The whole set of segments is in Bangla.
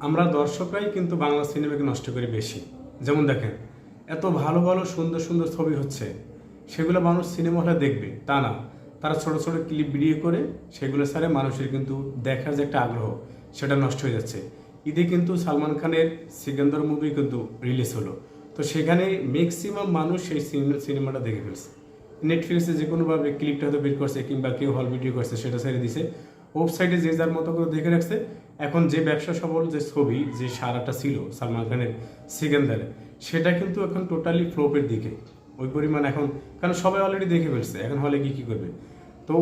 আমরা দর্শকরাই কিন্তু বাংলা সিনেমাকে নষ্ট করি বেশি। যেমন দেখেন, এত ভালো ভালো সুন্দর সুন্দর ছবি হচ্ছে, সেগুলো মানুষ সিনেমা হলে দেখবে, তা না। তারা ছোট ছোট ক্লিপ ভিডিও করে, সেগুলো সারে মানুষের কিন্তু দেখার যে একটা আগ্রহ, সেটা নষ্ট হয়ে যাচ্ছে। ঈদে কিন্তু সালমান খানের সিকান্দর মুভি কিন্তু রিলিজ হলো। তো সেখানে ম্যাক্সিমাম মানুষ সেই সিনে- সিনেমাটা দেখে ফেলছে। নেটফ্লিক্সে যে কোনোভাবে ক্লিপটা হয়তো বের করছে কিংবা কেউ হল ভিডিও করছে, সেটা ছেড়ে দিছে। ওয়েবসাইটে যে যার মতো করে দেখে রাখছে এখন যে ব্যবসা সফল, যে ছবি, যে সারাটা ছিল সালমান খানের সিকান্দারে, সেটা কিন্তু এখন টোটালি ফ্লোপের দিকে। ওই পরিমাণ এখন, কারণ সবাই অলরেডি দেখে ফেলছে, এখন হলে কি কি করবে? তো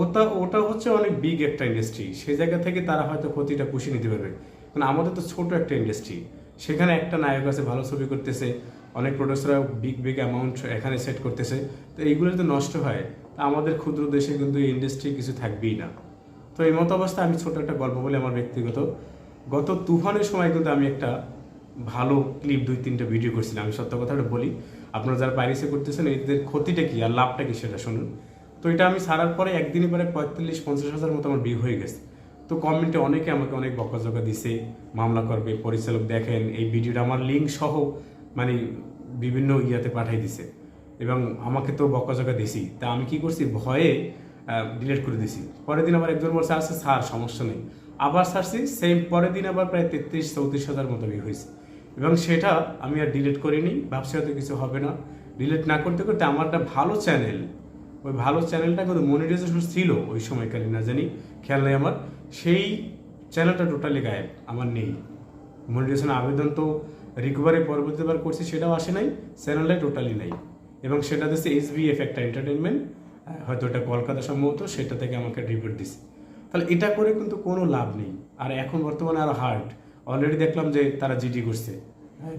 ওটা ওটা হচ্ছে অনেক বিগ একটা ইন্ডাস্ট্রি সেই জায়গা থেকে তারা হয়তো ক্ষতিটা পুষিয়ে নিতে পারবে। কারণ আমাদের তো ছোট একটা ইন্ডাস্ট্রি সেখানে একটা নায়ক আছে, ভালো ছবি করতেছে, অনেক প্রডিউসাররা বিগ বিগ অ্যামাউন্ট এখানে সেট করতেছে, তো এইগুলো যদি নষ্ট হয়, তা আমাদের ক্ষুদ্র দেশে কিন্তু এই ইন্ডাস্ট্রি কিছু থাকবেই না। তো এই মতো অবস্থায় আমি ছোট একটা গল্প বলি আমার ব্যক্তিগত। গত তুফানের সময় কিন্তু আমি একটা ভালো ক্লিপ দুই, তিনটা ভিডিও করছিলাম। আমি সত্য কথাটা বলি। আপনারা যারা পাইরেসি করতেছেন, এদের ক্ষতিটা কি আর লাভটা কি সেটা শুনুন। তো এটা আমি সারার পরে একদিনই পরে পঁয়তাল্লিশ, পঞ্চাশ হাজার মতো আমার বিয়ে হয়ে গেছে। তো কমেন্টে অনেকে আমাকে অনেক বকাঝকা দিছে, মামলা করবে, পরিচালক দেখেন, এই ভিডিওটা আমার লিঙ্ক সহ মানে বিভিন্ন ইয়াতে পাঠাই দিছে। এবং আমাকে তো বকাঝকা দিছি তা আমি কি করছি? ভয়ে ডিলিট করে দিছি। পরের দিন আবার একজন বলছে আছে স্যার, সমস্যা নেই। আবার সারছি সেম পরের দিন আবার প্রায় তেত্রিশ, চৌত্রিশ হাজার মতো ভিউ হয়েছে। এবং সেটা আমি আর ডিলিট করিনি, ভাবছি হয়তো কিছু হবে না। ডিলিট না করতে করতে আমার একটা ভালো চ্যানেল ওই ভালো চ্যানেলটা কিন্তু মনিটাইজেশন ছিল ওই সময়কালে না জানি, খেয়াল নেই আমার। সেই চ্যানেলটা টোটালি গায়েব, আমার নেই। মনিটাইজেশন আবেদন তো রিকভারি পরবর্তীবার করছি, সেটাও আসে নাই চ্যানেলটাই টোটালি নাই। এবং সেটা দিচ্ছে এস বি এফ একটা এন্টারটেনমেন্ট হয়তো এটা কলকাতা সম্ভবত, সেটা থেকে আমাকে রিপোর্ট দিছে। তাহলে এটা করে কিন্তু কোনো লাভ নেই। আর এখন বর্তমানে আরও হার্ড অলরেডি দেখলাম যে তারা জিডি করছে।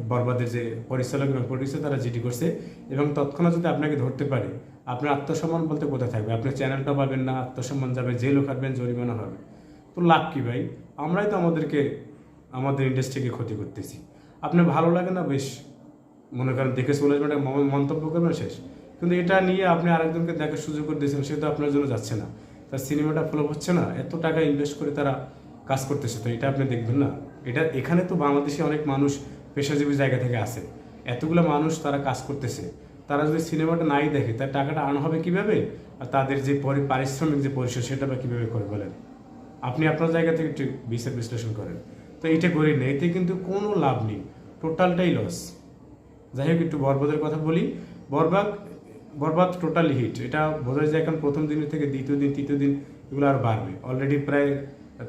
বরবাদের যে পরিচালক এবং প্রডিউসার তারা জিডি করছে। এবং তৎক্ষণাৎ যদি আপনাকে ধরতে পারে, আপনার আত্মসম্মান বলতে কোথায় থাকবে? আপনার চ্যানেলটা পাবেন না, আত্মসম্মান যাবে জেলও খাটবেন, জরিমানা হবে। তো লাভ কি ভাই? আমরাই তো আমাদেরকে, আমাদের ইন্ডাস্ট্রিকে ক্ষতি করতেছি। আপনার ভালো লাগে না? বেশ। মনে করেন দেখে চলে যাবেন মন্তব্য করবেন, শেষ। কিন্তু এটা নিয়ে আপনি আরেকজনকে দেখার সুযোগ করে দিয়েছেন সে তো আপনার জন্য যাচ্ছে না। তার সিনেমাটা ফ্লপ হচ্ছে না, এত টাকা ইনভেস্ট করে তারা কাজ করতেছে, তো এটা আপনি দেখবেন না। এটা এখানে তো বাংলাদেশে অনেক মানুষ পেশাজীবী জায়গা থেকে আসে। এতগুলো মানুষ তারা কাজ করতেছে। তারা যদি সিনেমাটা নাই দেখে, তার টাকাটা আনা হবে কীভাবে? আর তাদের যে পরি পারিশ্রমিক যে পরিষদ সেটা বা কীভাবে করে বলেন? আপনি আপনার জায়গা থেকে একটু বিচার বিশ্লেষণ করেন। তো এটা করি না এতে কিন্তু কোনো লাভ নেই। টোটালটাই লস যাই হোক, একটু বরবাদের কথা বলি। বরবাদ বরবাদ টোটালি হিট এটা বোঝা যায় এখন প্রথম দিন থেকে দ্বিতীয় দিন, তৃতীয় দিন এগুলো আর বাড়বে। অলরেডি প্রায়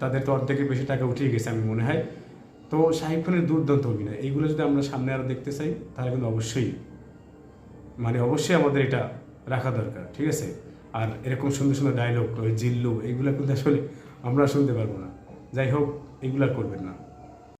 তাদের তো অর্ধেকের বেশি টাকা উঠিয়ে গেছে আমি মনে হয়। তো শাহিব খানের দুর্দান্ত অভিনয়। এইগুলো যদি আমরা সামনে আরও দেখতে চাই, তাহলে কিন্তু অবশ্যই মানে অবশ্যই আমাদের এটা রাখা দরকার, ঠিক আছে? আর এরকম সুন্দর সুন্দর ডায়লগ জিল্লু এইগুলো কিন্তু আসলে আমরা শুনতে পারব না। যাই হোক, এগুলো করবেন না।